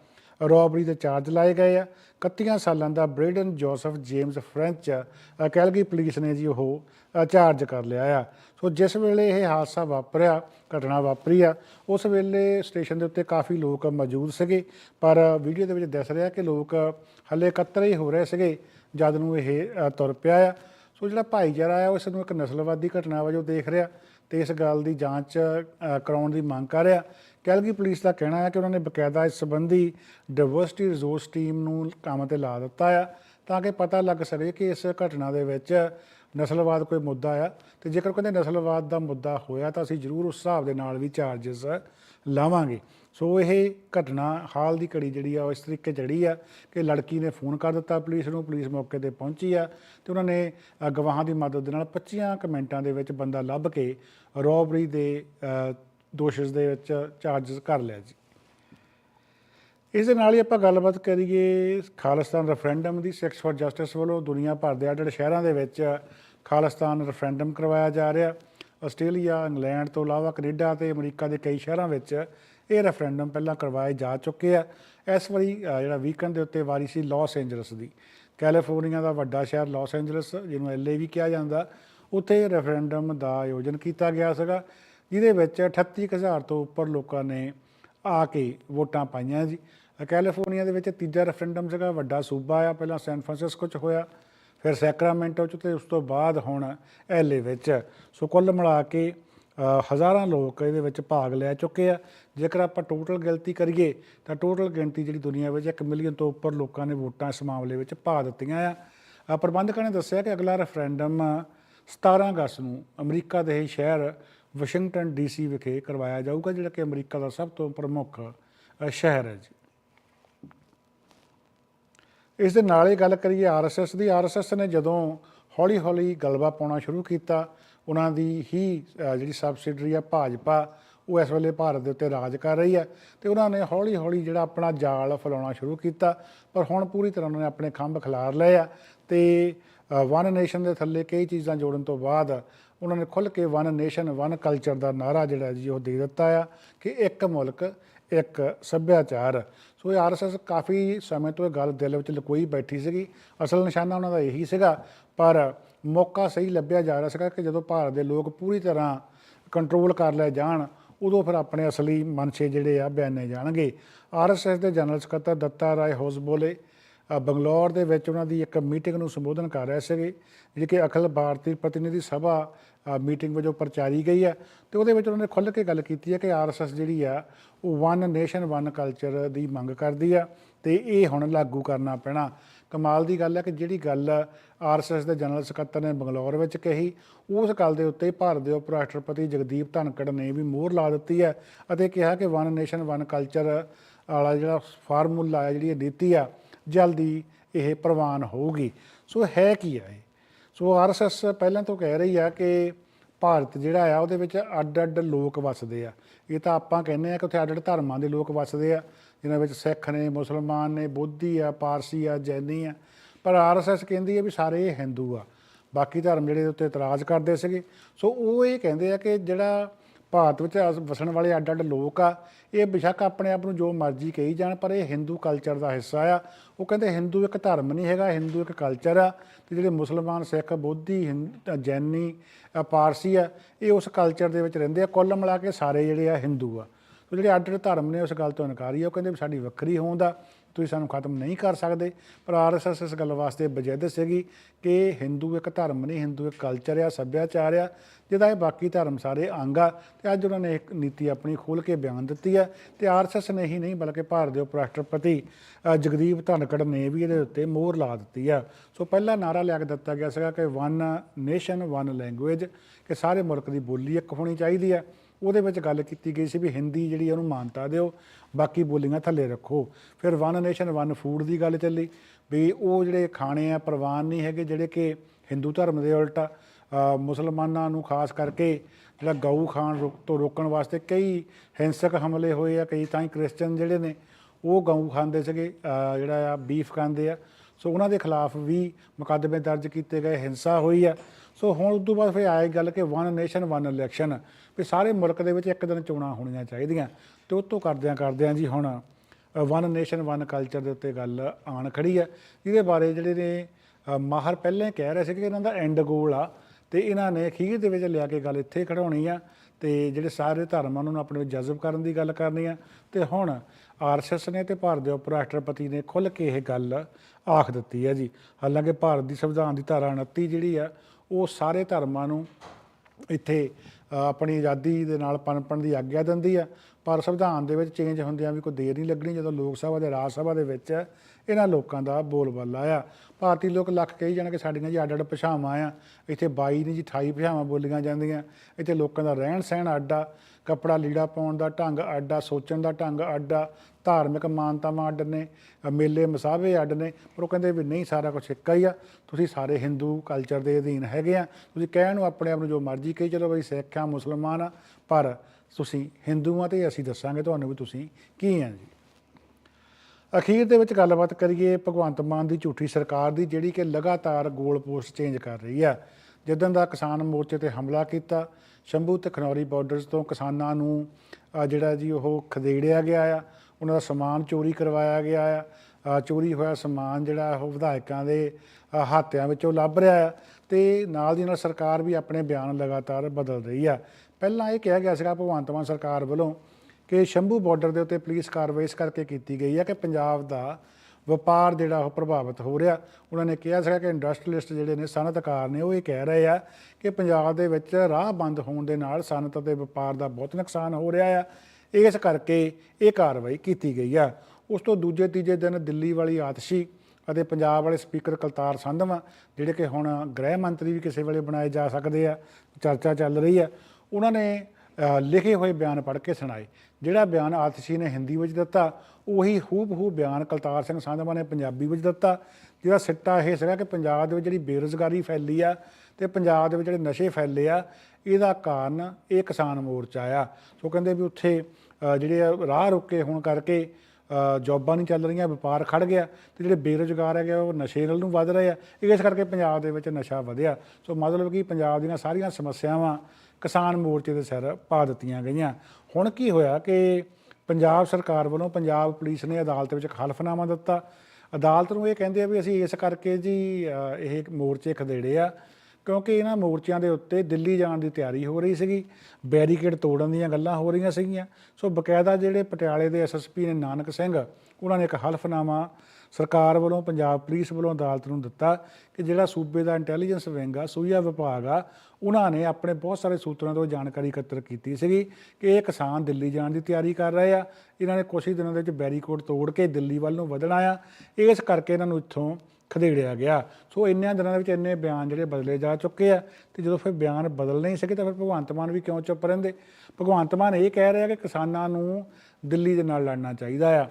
B: ਰੋਬਰੀ ਦੇ ਚਾਰਜ ਲਾਏ ਗਏ ਆ। 31 ਸਾਲਾਂ ਦਾ ਬ੍ਰੇਡਨ ਜੋਸਫ ਜੇਮਸ ਫ੍ਰੈਂਚ ਅ, ਕੈਲਗਰੀ ਪੁਲਿਸ ਨੇ ਜੀ ਉਹ ਚਾਰਜ ਕਰ ਲਿਆ ਆ। ਸੋ ਜਿਸ ਵੇਲੇ ਇਹ ਹਾਦਸਾ ਵਾਪਰਿਆ ਘਟਨਾ ਵਾਪਰੀ ਆ ਉਸ ਵੇਲੇ ਸਟੇਸ਼ਨ ਦੇ ਉੱਤੇ ਕਾਫੀ ਲੋਕ ਮੌਜੂਦ ਸੀਗੇ। ਪਰ ਵੀਡੀਓ ਦੇ ਵਿੱਚ ਦਿਸ ਰਿਹਾ ਕਿ ਲੋਕ ਹੱਲੇ ਇਕੱਤਰ ਹੀ ਹੋ ਰਹੇ ਸੀਗੇ ਜਦ ਨੂੰ ਇਹ ਤੁਰ ਪਿਆ ਆ। ਸੋ ਜਿਹੜਾ ਭਾਈਚਾਰਾ ਆ ਉਸ ਨੂੰ ਇੱਕ ਨਸਲਵਾਦੀ ਘਟਨਾ ਵਜੋਂ ਦੇਖ ਰਿਹਾ। ਤੇ ਇਸ ਗੱਲ ਦੀ ਜਾਂਚ ਕਰਾਉਣ ਦੀ ਮੰਗ ਕਰ ਰਿਹਾ। ਕੈਲਗਰੀ ਪੁਲਿਸ ਦਾ ਕਹਿਣਾ ਹੈ ਕਿ ਉਹਨਾਂ ਨੇ ਬਕਾਇਦਾ ਇਸ ਸੰਬੰਧੀ ਡਾਇਵਰਸਿਟੀ ਰਿਸੋਰਸ ਟੀਮ ਨੂੰ ਕੰਮ ਤੇ ਲਾ ਦਿੱਤਾ ਆ, ਤਾਂ ਕਿ ਪਤਾ ਲੱਗ ਸਕੇ ਕਿ ਇਸ ਘਟਨਾ ਦੇ ਵਿੱਚ ਨਸਲਵਾਦ ਕੋਈ ਮੁੱਦਾ ਆ। ਤੇ ਜੇਕਰ ਕਹਿੰਦੇ ਨਸਲਵਾਦ ਦਾ ਮੁੱਦਾ ਹੋਇਆ ਤਾਂ ਅਸੀਂ ਜ਼ਰੂਰ ਉਸ ਹਿਸਾਬ ਦੇ ਨਾਲ ਵੀ ਚਾਰजेस ਲਾਵਾਂਗੇ। ਸੋ ਇਹ ਘਟਨਾ ਹਾਲ ਦੀ ਘੜੀ ਜਿਹੜੀ ਆ, ਉਹ ਇਸ ਤਰੀਕੇ ਜੜੀ ਆ ਕਿ ਲੜਕੀ ਨੇ ਫੋਨ ਕਰ ਦਿੱਤਾ ਪੁਲਿਸ ਨੂੰ, ਪੁਲਿਸ ਮੌਕੇ ਤੇ ਪਹੁੰਚੀ ਆ ਤੇ ਉਹਨਾਂ ਨੇ ਗਵਾਹਾਂ ਦੀ ਮਦਦ ਨਾਲ 25 ਕਮੈਂਟਾਂ ਦੇ ਵਿੱਚ ਬੰਦਾ ਲੱਭ ਕੇ ਰੋਬਰੀ ਦੇ ਦੋਸ਼ਿਸ਼ ਦੇ ਵਿੱਚ ਚਾਰਜਸ ਕਰ ਲਿਆ ਜੀ। ਇਸ ਦੇ ਨਾਲ ਹੀ ਆਪਾਂ ਗੱਲਬਾਤ ਕਰੀਏ ਖਾਲਿਸਤਾਨ ਰੈਫਰੈਂਡਮ ਦੀ। ਸੈਕਸ ਫੋਰ ਜਸਟਿਸ ਵੱਲੋਂ ਦੁਨੀਆ ਭਰ ਦੇ ਅੱਡ ਸ਼ਹਿਰਾਂ ਦੇ ਵਿੱਚ ਖਾਲਿਸਤਾਨ ਰੈਫਰੈਂਡਮ ਕਰਵਾਇਆ ਜਾ ਰਿਹਾ। ਆਸਟ੍ਰੇਲੀਆ, ਇੰਗਲੈਂਡ ਤੋਂ ਇਲਾਵਾ ਕੈਨੇਡਾ ਤੇ ਅਮਰੀਕਾ ਦੇ ਕਈ ਸ਼ਹਿਰਾਂ ਵਿੱਚ ਇਹ ਰੈਫਰੈਂਡਮ ਪਹਿਲਾਂ ਕਰਵਾਏ ਜਾ ਚੁੱਕੇ ਆ। ਇਸ ਵਾਰੀ ਜਿਹੜਾ ਵੀਕਐਂਡ ਦੇ ਉੱਤੇ ਵਾਰੀ ਸੀ ਲਾਸ ਐਂਜਲਸ ਦੀ। ਕੈਲੀਫੋਰਨੀਆ ਦਾ ਵੱਡਾ ਸ਼ਹਿਰ ਲਾਸ ਐਂਜਲਸ ਜਿਹਨੂੰ ਐਲਏ ਵੀ ਕਿਹਾ ਜਾਂਦਾ। ਉੱਥੇ ਰੈਫਰੈਂਡਮ ਦਾ ਆਯੋਜਨ ਕੀਤਾ ਗਿਆ ਸੀਗਾ, ਜਿਹਦੇ ਵਿੱਚ 38000 ਤੋਂ ਉੱਪਰ ਲੋਕਾਂ ਨੇ ਆ ਕੇ ਵੋਟਾਂ ਪਾਈਆਂ ਜੀ। ਕੈਲੀਫੋਰਨੀਆ ਦੇ ਵਿੱਚ ਤੀਜਾ ਰੈਫਰੈਂਡਮ ਸੀਗਾ, ਵੱਡਾ ਸੂਬਾ ਆ, ਪਹਿਲਾਂ ਸੈਨ ਫਰਾਂਸਿਸਕੋ ਚ ਹੋਇਆ, ਫਿਰ ਸੈਕਰਾਮੈਂਟੋ ਚ ਤੇ ਉਸ ਤੋਂ ਬਾਅਦ ਹੁਣ ਐਲਏ ਵਿੱਚ। ਸੋ ਕੁੱਲ ਮਿਲਾ ਕੇ ਹਜ਼ਾਰਾਂ ਲੋਕ ਇਹਦੇ ਵਿੱਚ ਭਾਗ ਲੈ ਚੁੱਕੇ ਆ। ਜੇਕਰ ਆਪਾਂ ਟੋਟਲ ਗਿਣਤੀ ਕਰੀਏ ਤਾਂ ਟੋਟਲ ਗਿਣਤੀ ਜਿਹੜੀ ਦੁਨੀਆ ਵਿੱਚ 1 ਮਿਲੀਅਨ ਤੋਂ ਉੱਪਰ ਲੋਕਾਂ ਨੇ ਵੋਟਾਂ ਇਸ ਮਾਮਲੇ ਵਿੱਚ ਪਾ ਦਿੱਤੀਆਂ ਆ। ਪ੍ਰਬੰਧਕਾਂ ਨੇ ਦੱਸਿਆ ਕਿ ਅਗਲਾ ਰੈਫਰੈਂਡਮ 17 ਅਗਸਤ ਨੂੰ ਅਮਰੀਕਾ ਦੇ ਹੀ ਸ਼ਹਿਰ ਵਾਸ਼ਿੰਗਟਨ ਡੀਸੀ ਵਿਖੇ ਕਰਵਾਇਆ ਜਾਊਗਾ, ਜਿਹੜਾ ਕਿ ਅਮਰੀਕਾ ਦਾ ਸਭ ਤੋਂ ਪ੍ਰਮੁੱਖ ਸ਼ਹਿਰ ਹੈ ਜੀ। ਇਸ ਦੇ ਨਾਲ ਹੀ ਗੱਲ ਕਰੀਏ ਆਰਐਸਐਸ ਦੀ। ਆਰਐਸਐਸ ਨੇ ਜਦੋਂ ਹੌਲੀ-ਹੌਲੀ ਗਲਬਾ ਪਾਉਣਾ ਸ਼ੁਰੂ ਕੀਤਾ, ਉਹਨਾਂ ਦੀ ਹੀ ਜਿਹੜੀ ਸਬਸਿਡਰੀ ਆ ਭਾਜਪਾ ਉਹ ਇਸ ਵੇਲੇ ਭਾਰਤ ਦੇ ਉੱਤੇ ਰਾਜ ਕਰ ਰਹੀ ਹੈ ਤੇ ਉਹਨਾਂ ਨੇ ਹੌਲੀ-ਹੌਲੀ ਜਿਹੜਾ ਆਪਣਾ ਜਾਲ ਫੈਲਾਉਣਾ ਸ਼ੁਰੂ ਕੀਤਾ, ਪਰ ਹੁਣ ਪੂਰੀ ਤਰ੍ਹਾਂ ਉਹਨਾਂ ਨੇ ਆਪਣੇ ਖੰਭ ਖਿਲਾਰ ਲਏ ਆ ਤੇ ਵਨ ਨੇਸ਼ਨ ਦੇ ਥੱਲੇ ਕਈ ਚੀਜ਼ਾਂ ਜੋੜਨ ਤੋਂ ਬਾਅਦ ਉਹਨਾਂ ਨੇ ਖੁੱਲ੍ਹ ਕੇ ਵਨ ਨੇਸ਼ਨ ਵਨ ਕਲਚਰ ਦਾ ਨਾਰਾ ਜਿਹੜਾ ਜੀ ਉਹ ਦੇ ਦਿੱਤਾ ਆ ਕਿ ਇੱਕ ਮੁਲਕ, ਇੱਕ ਸੱਭਿਆਚਾਰ। ਸੋ ਇਹ ਆਰਐਸਐਸ ਕਾਫੀ ਸਮੇਂ ਤੋਂ ਇਹ ਗੱਲ ਦਿਲ ਵਿੱਚ ਲੁਕੋਈ ਬੈਠੀ ਸੀਗੀ। ਅਸਲ ਨਿਸ਼ਾਨਾ ਉਹਨਾਂ ਦਾ ਇਹੀ ਸੀਗਾ, ਪਰ ਮੌਕਾ ਸਹੀ ਲੱਭਿਆ ਜਾ ਰਿਹਾ ਸੀਗਾ ਕਿ ਜਦੋਂ ਭਾਰਤ ਦੇ ਲੋਕ ਪੂਰੀ ਤਰ੍ਹਾਂ ਕੰਟਰੋਲ ਕਰ ਲਏ ਜਾਣ ਉਦੋਂ ਫਿਰ ਆਪਣੇ ਅਸਲੀ ਮਨਸ਼ੇ ਜਿਹੜੇ ਆ ਬਿਆਨੇ ਜਾਣਗੇ। ਆਰਐਸਐਸ ਦੇ ਜਨਰਲ ਸਕੱਤਰ ਦੱਤਾ ਰਾਏ ਹੋਸਬੋਲੇ ਅ, ਬੰਗਲੌਰ ਦੇ ਵਿੱਚ ਉਹਨਾਂ ਦੀ ਇੱਕ ਮੀਟਿੰਗ ਨੂੰ ਸੰਬੋਧਨ ਕਰ ਰਹੇ ਸੀਗੇ ਜਿਹੜੀ ਕਿ ਅਖਿਲ ਭਾਰਤੀ ਪ੍ਰਤੀਨਿਧੀ ਸਭਾ ਮੀਟਿੰਗ ਵਜੋਂ ਪ੍ਰਚਾਰੀ ਗਈ ਹੈ ਤੇ ਉਹਦੇ ਵਿੱਚ ਉਹਨਾਂ ਨੇ ਖੁੱਲ੍ਹ ਕੇ ਗੱਲ ਕੀਤੀ ਹੈ ਕਿ ਆਰਐਸਐਸ ਜਿਹੜੀ ਆ ਉਹ ਵਨ ਨੇਸ਼ਨ ਵਨ ਕਲਚਰ ਦੀ ਮੰਗ ਕਰਦੀ ਆ ਤੇ ਇਹ ਹੁਣ ਲਾਗੂ ਕਰਨਾ ਪੈਣਾ। ਕਮਾਲ ਦੀ ਗੱਲ ਹੈ ਕਿ ਜਿਹੜੀ ਗੱਲ ਆਰਐਸਐਸ ਦੇ ਜਨਰਲ ਸਕੱਤਰ ਨੇ ਬੰਗਲੌਰ ਵਿੱਚ ਕਹੀ, ਉਸ ਗੱਲ ਦੇ ਉੱਤੇ ਭਾਰਤ ਦੇ ਉਪ ਰਾਸ਼ਟਰਪਤੀ ਜਗਦੀਪ ਧਨਕੜ ਨੇ ਵੀ ਮੋਹਰ ਲਾ ਦਿੱਤੀ ਹੈ ਅਤੇ ਕਿਹਾ ਕਿ ਵਨ ਨੇਸ਼ਨ ਵਨ ਕਲਚਰ ਵਾਲਾ ਜਿਹੜਾ ਫਾਰਮੂਲਾ ਹੈ, ਜਿਹੜੀ ਇਹ ਨੀਤੀ ਆ, ਜਲਦੀ ਇਹ ਪ੍ਰਵਾਨ ਹੋਊਗੀ। ਸੋ ਹੈ ਕੀ ਆ ਇਹ? ਸੋ ਆਰਐਸਐਸ ਪਹਿਲਾਂ ਤੋਂ ਕਹਿ ਰਹੀ ਆ ਕਿ ਭਾਰਤ ਜਿਹੜਾ ਆ, ਉਹਦੇ ਵਿੱਚ ਅੱਡ-ਅੱਡ ਲੋਕ ਵੱਸਦੇ ਆ। ਇਹ ਤਾਂ ਆਪਾਂ ਕਹਿੰਦੇ ਆ ਕਿ ਉੱਥੇ ਅੱਡ-ਅੱਡ ਧਰਮਾਂ ਦੇ ਲੋਕ ਵੱਸਦੇ ਆ। ਜਿਨ੍ਹਾਂ ਵਿੱਚ ਸਿੱਖ ਨੇ, ਮੁਸਲਮਾਨ ਨੇ, ਬੋਧੀ ਆ, ਪਾਰਸੀ ਆ, ਜੈਨੀ ਆ। ਪਰ ਆਰਐਸਐਸ ਕਹਿੰਦੀ ਹੈ ਵੀ ਸਾਰੇ ਇਹ ਹਿੰਦੂ ਆ। ਬਾਕੀ ਧਰਮ ਜਿਹੜੇ ਉੱਤੇ ਇਤਰਾਜ਼ ਕਰਦੇ ਸੀਗੇ। ਸੋ ਉਹ ਇਹ ਕਹਿੰਦੇ ਆ ਕਿ ਜਿਹੜਾ ਭਾਰਤ ਵਿੱਚ ਅਸ- ਵਸਣ ਵਾਲੇ ਅੱਡ-ਅੱਡ ਲੋਕ ਆ, ਇਹ ਬੇਸ਼ੱਕ ਆਪਣੇ ਆਪ ਨੂੰ ਜੋ ਮਰਜ਼ੀ ਕਹੀ ਜਾਣ, ਪਰ ਇਹ ਹਿੰਦੂ ਕਲਚਰ ਦਾ ਹਿੱਸਾ ਆ। ਉਹ ਕਹਿੰਦੇ ਹਿੰਦੂ ਇੱਕ ਧਰਮ ਨਹੀਂ ਹੈਗਾ, ਹਿੰਦੂ ਇੱਕ ਕਲਚਰ ਆ। ਤੇ ਜਿਹੜੇ ਮੁਸਲਮਾਨ, ਸਿੱਖ, ਬੋਧੀ, ਹਿੰਦ- ਜੈਨੀ ਪਾਰਸੀ ਆ, ਇਹ ਉਸ ਕਲਚਰ ਦੇ ਵਿੱਚ ਰਹਿੰਦੇ ਆ। ਕੁੱਲ ਮਿਲਾ ਕੇ ਸਾਰੇ ਜਿਹੜੇ ਆ ਹਿੰਦੂ ਆ। ਸੋ ਜਿਹੜੇ ਅੱਡ-ਅੱਡ ਧਰਮ ਨੇ ਉਸ ਗੱਲ ਤੋਂ ਇਨਕਾਰੀ ਆ, ਉਹ ਕਹਿੰਦੇ ਵੀ ਸਾਡੀ ਵੱਖਰੀ ਹੋਂਦ ਆ, ਤੁਸੀਂ ਸਾਨੂੰ ਖਤਮ ਨਹੀਂ ਕਰ ਸਕਦੇ। ਪਰ ਆਰਐਸਐਸ ਇਸ ਗੱਲ ਵਾਸਤੇ ਬਜਿੱਦ ਸੀਗੀ ਕਿ ਹਿੰਦੂ ਇੱਕ ਧਰਮ ਨਹੀਂ ਹਿੰਦੂ ਇੱਕ ਕਲਚਰ ਆ, ਸੱਭਿਆਚਾਰ ਆ, ਜਿਹਦਾ ਇਹ ਬਾਕੀ ਧਰਮ ਸਾਰੇ ਅੰਗ ਆ। ਤੇ ਅੱਜ ਉਹਨਾਂ ਨੇ ਇੱਕ ਨੀਤੀ ਆਪਣੀ ਖੋਲ ਕੇ ਬਿਆਨ ਦਿੱਤੀ ਆ ਤੇ ਆਰਐਸਐਸ ਨੇ ਹੀ ਨਹੀਂ, ਬਲਕਿ ਭਾਰਤ ਦੇ ਉਪ ਰਾਸ਼ਟਰਪਤੀ ਜਗਦੀਪ ਧਨਕੜ ਨੇ ਵੀ ਇਹਦੇ ਉੱਤੇ ਮੋਹਰ ਲਾ ਦਿੱਤੀ ਆ। ਸੋ ਪਹਿਲਾ ਨਾਰਾ ਲਿਆ ਕੇ ਦਿੱਤਾ ਗਿਆ ਸੀਗਾ ਕਿ ਵਨ ਨੇਸ਼ਨ ਵਨ ਲੈਂਗੁਏਜ ਕਿ ਸਾਰੇ ਮੁਲਕ ਦੀ ਬੋਲੀ ਇੱਕ ਹੋਣੀ ਚਾਹੀਦੀ ਆ। ਉਹਦੇ ਵਿੱਚ ਗੱਲ ਕੀਤੀ ਗਈ ਸੀ ਵੀ ਹਿੰਦੀ ਜਿਹੜੀ ਉਹਨੂੰ ਮਾਨਤਾ ਦਿਓ ਬਾਕੀ ਬੋਲੀਆਂ ਥੱਲੇ ਰੱਖੋ। ਫਿਰ ਵਨ ਨੇਸ਼ਨ ਵਨ ਫੂਡ ਦੀ ਗੱਲ ਚੱਲੀ ਵੀ ਉਹ ਜਿਹੜੇ ਖਾਣੇ ਆ ਪ੍ਰਵਾਨ ਨਹੀਂ ਹੈਗੇ ਜਿਹੜੇ ਕਿ ਹਿੰਦੂ ਧਰਮ ਦੇ ਉਲਟਾ ਅ, ਮੁਸਲਮਾਨਾਂ ਨੂੰ ਖਾਸ ਕਰਕੇ ਜਿਹੜਾ ਗਊ ਖਾਣ ਰੋ- ਤੋਂ ਰੋਕਣ ਵਾਸਤੇ ਕਈ ਹਿੰਸਕ ਹਮਲੇ ਹੋਏ ਆ ਕਈ ਤਾਂ ਹੀ ਕ੍ਰਿਸਚੀਅਨ ਜਿਹੜੇ ਨੇ ਉਹ ਗਊ ਖਾਂਦੇ ਸੀਗੇ ਜਿਹੜਾ ਆ ਬੀਫ ਖਾਂਦੇ ਆ। ਸੋ ਉਹਨਾਂ ਦੇ ਖਿਲਾਫ ਵੀ ਮੁਕੱਦਮੇ ਦਰਜ ਕੀਤੇ ਗਏ ਹਿੰਸਾ ਹੋਈ ਆ। ਸੋ ਹੁਣ ਉਸ ਤੋਂ ਬਾਅਦ ਫਿਰ ਆਏ ਗੱਲ ਕਿ ਵਨ ਨੇਸ਼ਨ ਵਨ ਇਲੈਕਸ਼ਨ ਵੀ ਸਾਰੇ ਮੁਲਕ ਦੇ ਵਿੱਚ ਇੱਕ ਦਿਨ ਚੋਣਾਂ ਹੋਣੀਆਂ ਚਾਹੀਦੀਆਂ। ਤੇ ਉਹ ਤੋਂ ਕਰਦਿਆਂ ਕਰਦਿਆਂ ਜੀ ਹੁਣ ਵਨ ਨੇਸ਼ਨ ਵਨ ਕਲਚਰ ਦੇ ਉੱਤੇ ਗੱਲ ਆਣ ਖੜੀ ਹੈ। ਜਿਹਦੇ ਬਾਰੇ ਜਿਹੜੇ ਨੇ ਮਾਹਰ ਪਹਿਲਾਂ ਹੀ ਕਹਿ ਰਹੇ ਸੀ ਕਿ ਇਹਨਾਂ ਦਾ ਐਂਡ ਗੋਲ ਆ। ਤੇ ਇਹਨਾਂ ਨੇ ਖੀਰ ਦੇ ਵਿੱਚ ਲਿਆ ਕੇ ਗੱਲ ਇੱਥੇ ਖੜਾਉਣੀ ਆ। ਤੇ ਜਿਹੜੇ ਸਾਰੇ ਧਰਮਾਂ ਨੂੰ ਆਪਣੇ ਵਿੱਚ ਜਜ਼ਬ ਕਰਨ ਦੀ ਗੱਲ ਕਰਨੀ ਆ। ਤੇ ਹੁਣ ਆਰਐਸਐਸ ਨੇ ਤੇ ਭਾਰਤ ਦੇ ਉਪ ਰਾਸ਼ਟਰਪਤੀ ਨੇ ਖੁੱਲ੍ਹ ਕੇ ਇਹ ਗੱਲ ਆਖ ਦਿੱਤੀ ਹੈ ਜੀ। ਹਾਲਾਂਕਿ ਭਾਰਤ ਦੀ ਸੰਵਿਧਾਨ ਦੀ ਧਾਰਾ 29 ਜਿਹੜੀ ਆ ਉਹ ਸਾਰੇ ਧਰਮਾਂ ਨੂੰ ਇੱਥੇ ਆਪਣੀ ਆਜ਼ਾਦੀ ਦੇ ਨਾਲ ਪਨਪਣ ਦੀ ਆਗਿਆ ਦਿੰਦੀ ਆ। ਪਰ ਸੰਵਿਧਾਨ ਦੇ ਵਿੱਚ ਚੇਂਜ ਹੁੰਦਿਆਂ ਵੀ ਕੋਈ ਦੇਰ ਨਹੀਂ ਲੱਗਣੀ, ਜਦੋਂ ਲੋਕ ਸਭਾ ਤੇ ਰਾਜ ਸਭਾ ਦੇ ਵਿੱਚ ਇਹਨਾਂ ਲੋਕਾਂ ਦਾ ਬੋਲਬਾਲਾ ਆ। ਭਾਰਤੀ ਲੋਕ ਲੱਖ ਕਹੀ ਜਾਣ ਕਿ ਸਾਡੀਆਂ ਜੀ ਅੱਡ ਅੱਡ ਭਾਸ਼ਾਵਾਂ ਆ। ਇੱਥੇ 22 ਨਹੀਂ ਜੀ 28 ਭਾਸ਼ਾਵਾਂ ਬੋਲੀਆਂ ਜਾਂਦੀਆਂ। ਇੱਥੇ ਲੋਕਾਂ ਦਾ ਰਹਿਣ ਸਹਿਣ ਅੱਡਾ ਕੱਪੜਾ ਲੀੜਾ ਪਾਉਣ ਦਾ ਢੰਗ ਅੱਡਾ ਸੋਚਣ ਦਾ ਢੰਗ ਅੱਡਾ ਧਾਰਮਿਕ ਮਾਨਤਾਵਾਂ ਅੱਡ ਨੇ ਮੇਲੇ ਮਸਾਵੇ ਅੱਡ ਨੇ, ਪਰ ਉਹ ਕਹਿੰਦੇ ਵੀ ਨਹੀਂ, ਸਾਰਾ ਕੁਝ ਇੱਕ ਹੀ ਆ। ਤੁਸੀਂ ਸਾਰੇ ਹਿੰਦੂ ਕਲਚਰ ਦੇ ਅਧੀਨ ਹੈਗੇ ਆ। ਤੁਸੀਂ ਕਹਿਣ ਨੂੰ ਆਪਣੇ ਆਪ ਨੂੰ ਜੋ ਮਰਜ਼ੀ ਕਹੀ ਚਲੋ ਬਈ ਸਿੱਖ ਆ, ਮੁਸਲਮਾਨ ਆ, ਪਰ ਤੁਸੀਂ ਹਿੰਦੂ ਆ ਤੇ ਅਸੀਂ ਦੱਸਾਂਗੇ ਤੁਹਾਨੂੰ ਵੀ ਤੁਸੀਂ ਕੀ ਆ ਜੀ। ਅਖੀਰ ਦੇ ਵਿੱਚ ਗੱਲਬਾਤ ਕਰੀਏ ਭਗਵੰਤ ਮਾਨ ਦੀ ਝੂਠੀ ਸਰਕਾਰ ਦੀ, ਜਿਹੜੀ ਕਿ ਲਗਾਤਾਰ ਗੋਲ ਪੋਸਟ ਚੇਂਜ ਕਰ ਰਹੀ ਆ। ਜਿੱਦਣ ਦਾ ਕਿਸਾਨ ਮੋਰਚੇ ਤੇ ਹਮਲਾ ਕੀਤਾ, ਸ਼ੰਭੂ ਤੇ ਖਨੌਰੀ ਬਾਰਡਰਸ ਤੋਂ ਕਿਸਾਨਾਂ ਨੂੰ ਜਿਹੜਾ ਜੀ ਉਹ ਖਦੇੜਿਆ ਗਿਆ ਆ। ਉਹਨਾਂ ਦਾ ਸਮਾਨ ਚੋਰੀ ਕਰਵਾਇਆ ਗਿਆ ਆ। ਚੋਰੀ ਹੋਇਆ ਸਮਾਨ ਜਿਹੜਾ ਉਹ ਵਿਧਾਇਕਾਂ ਦੇ ਅ, ਹਾਤਿਆਂ ਵਿੱਚੋਂ ਲੱਭ ਰਿਹਾ ਆ। ਤੇ ਨਾਲ ਦੀ ਨਾਲ ਸਰਕਾਰ ਵੀ ਆਪਣੇ ਬਿਆਨ ਲਗਾਤਾਰ ਬਦਲ ਰਹੀ ਆ। ਪਹਿਲਾਂ ਇਹ ਕਿਹਾ ਗਿਆ ਸੀਗਾ ਭਗਵੰਤ ਮਾਨ ਸਰਕਾਰ ਵੱਲੋਂ ਕਿ ਸ਼ੰਭੂ ਬਾਰਡਰ ਦੇ ਉੱਤੇ ਪੁਲਿਸ ਕਾਰਵਾਈ ਇਸ ਕਰਕੇ ਕੀਤੀ ਗਈ ਹੈ ਕਿ ਪੰਜਾਬ ਦਾ ਵਪਾਰ ਜਿਹੜਾ ਉਹ ਪ੍ਰਭਾਵਿਤ ਹੋ ਰਿਹਾ। ਉਹਨਾਂ ਨੇ ਕਿਹਾ ਸੀਗਾ ਕਿ ਇੰਡਸਟਰੀਲਿਸਟ ਜਿਹੜੇ ਨੇ ਸਨਅਤਕਾਰ ਨੇ ਉਹ ਇਹ ਕਹਿ ਰਹੇ ਆ ਕਿ ਪੰਜਾਬ ਦੇ ਵਿੱਚ ਰਾਹ ਬੰਦ ਹੋਣ ਦੇ ਨਾਲ ਸਨਅਤ ਅਤੇ ਵਪਾਰ ਦਾ ਬਹੁਤ ਨੁਕਸਾਨ ਹੋ ਰਿਹਾ ਆ। ਇਸ ਕਰਕੇ ਇਹ ਕਾਰਵਾਈ ਕੀਤੀ ਗਈ ਆ। ਉਸ ਤੋਂ ਦੂਜੇ ਤੀਜੇ ਦਿਨ ਦਿੱਲੀ ਵਾਲੀ ਆਤਸ਼ੀ ਅਤੇ ਪੰਜਾਬ ਵਾਲੇ ਸਪੀਕਰ ਕਲਤਾਰ ਸੰਧਵਾ ਜਿਹੜੇ ਕਿ ਹੁਣ ਗ੍ਰਹਿ ਮੰਤਰੀ ਵੀ ਕਿਸੇ ਵੇਲੇ ਬਣਾਏ ਜਾ ਸਕਦੇ ਆ, ਚਰਚਾ ਚੱਲ ਰਹੀ ਆ, ਉਹਨਾਂ ਨੇ ਲਿਖੇ ਹੋਏ ਬਿਆਨ ਪੜ੍ਹ ਕੇ ਸੁਣਾਏ। ਜਿਹੜਾ ਬਿਆਨ ਆਤਸ਼ੀ ਨੇ ਹਿੰਦੀ ਵਿੱਚ ਦਿੱਤਾ, ਉਹੀ ਹੂਬ ਹੂ ਬਿਆਨ ਕਲਤਾਰ ਸਿੰਘ ਸੰਧਵਾ ਨੇ ਪੰਜਾਬੀ ਵਿੱਚ ਦਿੱਤਾ। ਜਿਹਦਾ ਸਿੱਟਾ ਇਹ ਸੀਗਾ ਕਿ ਪੰਜਾਬ ਦੇ ਵਿੱਚ ਜਿਹੜੀ ਬੇਰੁਜ਼ਗਾਰੀ ਫੈਲੀ ਆ ਤੇ ਪੰਜਾਬ ਦੇ ਵਿੱਚ ਜਿਹੜੇ ਨਸ਼ੇ ਫੈਲੇ ਆ ਇਹਦਾ ਕਾਰਨ ਇਹ ਕਿਸਾਨ ਮੋਰਚਾ ਆ। ਸੋ ਕਹਿੰਦੇ ਵੀ ਉੱਥੇ ਜਿਹੜੇ ਆ ਰਾਹ ਰੁਕੇ ਹੋਣ ਕਰਕੇ ਅ, ਜੌਬਾਂ ਨਹੀਂ ਚੱਲ ਰਹੀਆਂ ਵਪਾਰ ਖੜ ਗਿਆ ਤੇ ਜਿਹੜੇ ਬੇਰੁਜ਼ਗਾਰ ਹੈਗੇ ਉਹ ਨਸ਼ੇ ਨਾਲ ਨੂੰ ਵੱਧ ਰਹੇ ਆ। ਇਸ ਕਰਕੇ ਪੰਜਾਬ ਦੇ ਵਿੱਚ ਨਸ਼ਾ ਵਧਿਆ। ਸੋ ਮਤਲਬ ਕਿ ਪੰਜਾਬ ਦੀਆਂ ਸਾਰੀਆਂ ਸਮੱਸਿਆਵਾਂ ਕਿਸਾਨ ਮੋਰਚੇ ਦੇ ਸਿਰ ਪਾ ਦਿੱਤੀਆਂ ਗਈਆਂ। ਹੁਣ ਕੀ ਹੋਇਆ ਕਿ ਪੰਜਾਬ ਸਰਕਾਰ ਵੱਲੋਂ ਪੰਜਾਬ ਪੁਲਿਸ ਨੇ ਅਦਾਲਤ ਵਿੱਚ ਹਲਫਨਾਮਾ ਦਿੱਤਾ। ਅਦਾਲਤ ਨੂੰ ਇਹ ਕਹਿੰਦੇ ਆ ਵੀ ਅਸੀਂ ਇਸ ਕਰਕੇ ਜੀ ਇਹ ਮੋਰਚੇ ਖਦੇੜੇ ਆ ਕਿਉਂਕਿ ਇਹਨਾਂ ਮੋਰਚਿਆਂ ਦੇ ਉੱਤੇ ਦਿੱਲੀ ਜਾਣ ਦੀ ਤਿਆਰੀ ਹੋ ਰਹੀ ਸੀਗੀ, ਬੈਰੀਕੇਡ ਤੋੜਨ ਦੀਆਂ ਗੱਲਾਂ ਹੋ ਰਹੀਆਂ ਸੀਗੀਆਂ। ਸੋ ਬਕਾਇਦਾ ਜਿਹੜੇ ਪਟਿਆਲੇ ਦੇ ਐਸਐਸਪੀ ਨੇ ਨਾਨਕ ਸਿੰਘ, ਉਹਨਾਂ ਨੇ ਇੱਕ ਹਲਫਨਾਮਾ ਸਰਕਾਰ ਵੱਲੋਂ, ਪੰਜਾਬ ਪੁਲਿਸ ਵੱਲੋਂ ਅਦਾਲਤ ਨੂੰ ਦਿੱਤਾ ਕਿ ਜਿਹੜਾ ਸੂਬੇ ਦਾ ਇੰਟੈਲੀਜੈਂਸ ਵਿੰਗ ਆ, ਸੂਈਆ ਵਿਭਾਗ ਆ, ਉਹਨਾਂ ਨੇ ਆਪਣੇ ਬਹੁਤ ਸਾਰੇ ਸੂਤਰਾਂ ਤੋਂ ਜਾਣਕਾਰੀ ਇਕੱਤਰ ਕੀਤੀ ਸੀਗੀ ਕਿ ਇਹ ਕਿਸਾਨ ਦਿੱਲੀ ਜਾਣ ਦੀ ਤਿਆਰੀ ਕਰ ਰਹੇ ਆ। ਇਹਨਾਂ ਨੇ ਕੁਛ ਹੀ ਦਿਨਾਂ ਦੇ ਵਿੱਚ ਬੈਰੀਕੋਡ ਤੋੜ ਕੇ ਦਿੱਲੀ ਵੱਲ ਨੂੰ ਵਧਣਾ ਆ। ਇਸ ਕਰਕੇ ਇਹਨਾਂ ਨੂੰ ਇੱਥੋਂ ਖਦੇੜਿਆ ਗਿਆ। ਸੋ ਇੰਨਿਆਂ ਦਿਨਾਂ ਦੇ ਵਿੱਚ ਇੰਨੇ ਬਿਆਨ ਜਿਹੜੇ ਬਦਲੇ ਜਾ ਚੁੱਕੇ ਆ ਤੇ ਜਦੋਂ ਫਿਰ ਬਿਆਨ ਬਦਲ ਨਹੀਂ ਸਕੇ ਤਾਂ ਫਿਰ ਭਗਵੰਤ ਮਾਨ ਵੀ ਕਿਉਂ ਚੁੱਪ ਰਹਿੰਦੇ? ਭਗਵੰਤ ਮਾਨ ਇਹ ਕਹਿ ਰਿਹਾ ਕਿ ਕਿਸਾਨਾਂ ਨੂੰ ਦਿੱਲੀ ਦੇ ਨਾਲ ਲੜਨਾ ਚਾਹੀਦਾ ਆ।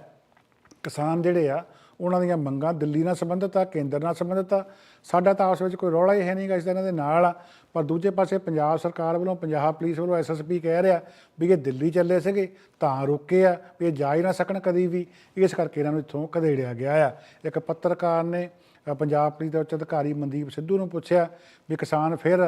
B: ਕਿਸਾਨ ਜਿਹੜੇ ਆ, ਉਹਨਾਂ ਦੀਆਂ ਮੰਗਾਂ ਦਿੱਲੀ ਨਾਲ ਸੰਬੰਧਿਤ ਆ, ਕੇਂਦਰ ਨਾਲ ਸੰਬੰਧਿਤ ਆ। ਸਾਡਾ ਤਾਂ ਆਪਸ ਵਿੱਚ ਕੋਈ ਰੌਲਾ ਹੀ ਹੈ ਨਹੀਂਗਾ ਇਸ ਦਾ ਇਹਨਾਂ ਦੇ ਨਾਲ ਆ। ਪਰ ਦੂਜੇ ਪਾਸੇ ਪੰਜਾਬ ਸਰਕਾਰ ਵੱਲੋਂ ਪੰਜਾਬ ਪੁਲਿਸ ਵੱਲੋਂ ਐਸਐਸਪੀ ਕਹਿ ਰਿਹਾ ਵੀ ਇਹ ਦਿੱਲੀ ਚੱਲੇ ਸੀਗੇ, ਤਾਂ ਰੁਕੇ ਆ, ਵੀ ਇਹ ਜਾ ਹੀ ਨਾ ਸਕਣ ਕਦੀ ਵੀ। ਇਸ ਕਰਕੇ ਇਹਨਾਂ ਨੂੰ ਇੱਥੋਂ ਘਦੇੜਿਆ ਗਿਆ ਆ। ਇੱਕ ਪੱਤਰਕਾਰ ਨੇ ਪੰਜਾਬ ਪੁਲਿਸ ਦੇ ਉੱਚ ਅਧਿਕਾਰੀ ਮਨਦੀਪ ਸਿੱਧੂ ਨੂੰ ਪੁੱਛਿਆ ਵੀ ਕਿਸਾਨ ਫਿਰ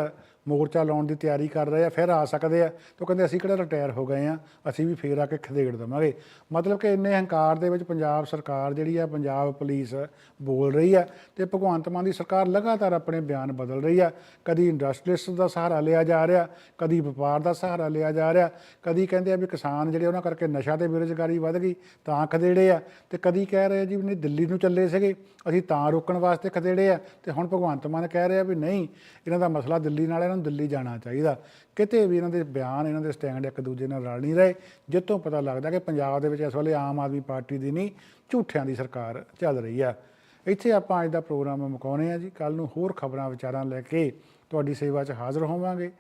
B: ਮੋਰਚਾ ਲਾਉਣ ਦੀ ਤਿਆਰੀ ਕਰ ਰਹੇ ਆ, ਫਿਰ ਆ ਸਕਦੇ ਆ? ਤਾਂ ਉਹ ਕਹਿੰਦੇ, ਅਸੀਂ ਕਿਹੜਾ ਰਿਟਾਇਰ ਹੋ ਗਏ ਆ, ਅਸੀਂ ਵੀ ਫੇਰ ਆ ਕੇ ਖਦੇੜ ਦਵਾਂਗੇ। ਮਤਲਬ ਕਿ ਇੰਨੇ ਹੰਕਾਰ ਦੇ ਵਿੱਚ ਪੰਜਾਬ ਸਰਕਾਰ ਜਿਹੜੀ ਆ, ਪੰਜਾਬ ਪੁਲਿਸ ਬੋਲ ਰਹੀ ਆ ਤੇ ਭਗਵੰਤ ਮਾਨ ਦੀ ਸਰਕਾਰ ਲਗਾਤਾਰ ਆਪਣੇ ਬਿਆਨ ਬਦਲ ਰਹੀ ਆ। ਕਦੀ ਇੰਡਸਟਰੀਲਿਸਟ ਦਾ ਸਹਾਰਾ ਲਿਆ ਜਾ ਰਿਹਾ, ਕਦੀ ਵਪਾਰ ਦਾ ਸਹਾਰਾ ਲਿਆ ਜਾ ਰਿਹਾ, ਕਦੀ ਕਹਿੰਦੇ ਆ ਵੀ ਕਿਸਾਨ ਜਿਹੜੇ ਉਹਨਾਂ ਕਰਕੇ ਨਸ਼ਾ ਤੇ ਬੇਰੁਜ਼ਗਾਰੀ ਵੱਧ ਗਈ, ਤਾਂ ਖਦੇੜੇ ਆ, ਤੇ ਕਦੀ ਕਹਿ ਰਹੇ ਜੀ ਵੀ ਨਹੀਂ ਦਿੱਲੀ ਨੂੰ ਚੱਲੇ ਸੀਗੇ, ਅਸੀਂ ਤਾਂ ਰੋਕਣ ਵਾਸਤੇ ਖਦੇੜੇ ਆ, ਤੇ ਹੁਣ ਭਗਵੰਤ ਮਾਨ ਕਹਿ ਰਿਹਾ ਵੀ ਨਹੀਂ, ਇਹਨਾਂ ਦਾ ਮਸਲਾ ਦਿੱਲੀ ਨਾਲ ਇਹਨਾਂ ਨੂੰ ਦਿੱਲੀ ਜਾਣਾ ਚਾਹੀਦਾ। ਕਿਤੇ ਵੀ ਇਹਨਾਂ ਦੇ ਬਿਆਨ, ਇਹਨਾਂ ਦੇ ਸਟੈਂਡ ਇੱਕ ਦੂਜੇ ਨਾਲ ਰਲ ਨਹੀਂ ਰਹੇ ਜਿੱਤੋਂ ਪਤਾ ਲੱਗਦਾ ਕਿ ਪੰਜਾਬ ਦੇ ਵਿੱਚ ਇਸ ਵੇਲੇ ਆਮ ਆਦਮੀ ਪਾਰਟੀ ਦੀ ਨਹੀਂ, ਝੂਠਿਆਂ ਦੀ ਸਰਕਾਰ ਚੱਲ ਰਹੀ ਆ। ਇੱਥੇ ਆਪਾਂ ਅੱਜ ਦਾ ਪ੍ਰੋਗਰਾਮ ਮੁਕਾਉਣੇ ਆ ਜੀ। ਕੱਲ ਨੂੰ ਹੋਰ ਖਬਰਾਂ ਵਿਚਾਰਾਂ ਲੈ ਕੇ ਤੁਹਾਡੀ ਸੇਵਾ 'ਚ ਹਾਜ਼ਰ ਹੋਵਾਂਗੇ।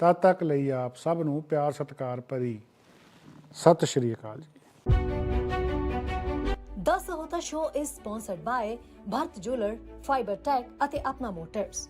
B: ਤਦ ਤੱਕ ਲਈ ਆਪ ਸਭ ਨੂੰ ਪਿਆਰ ਸਤਿਕਾਰ ਭਰੀ ਸਤਿ ਸ਼੍ਰੀ ਅਕਾਲ ਜੀ।
A: The Sahota Show is sponsored by Bharat Jeweler, Fiber Tech ਅਤੇ ਆਪਣਾ ਮੋਟਰਸ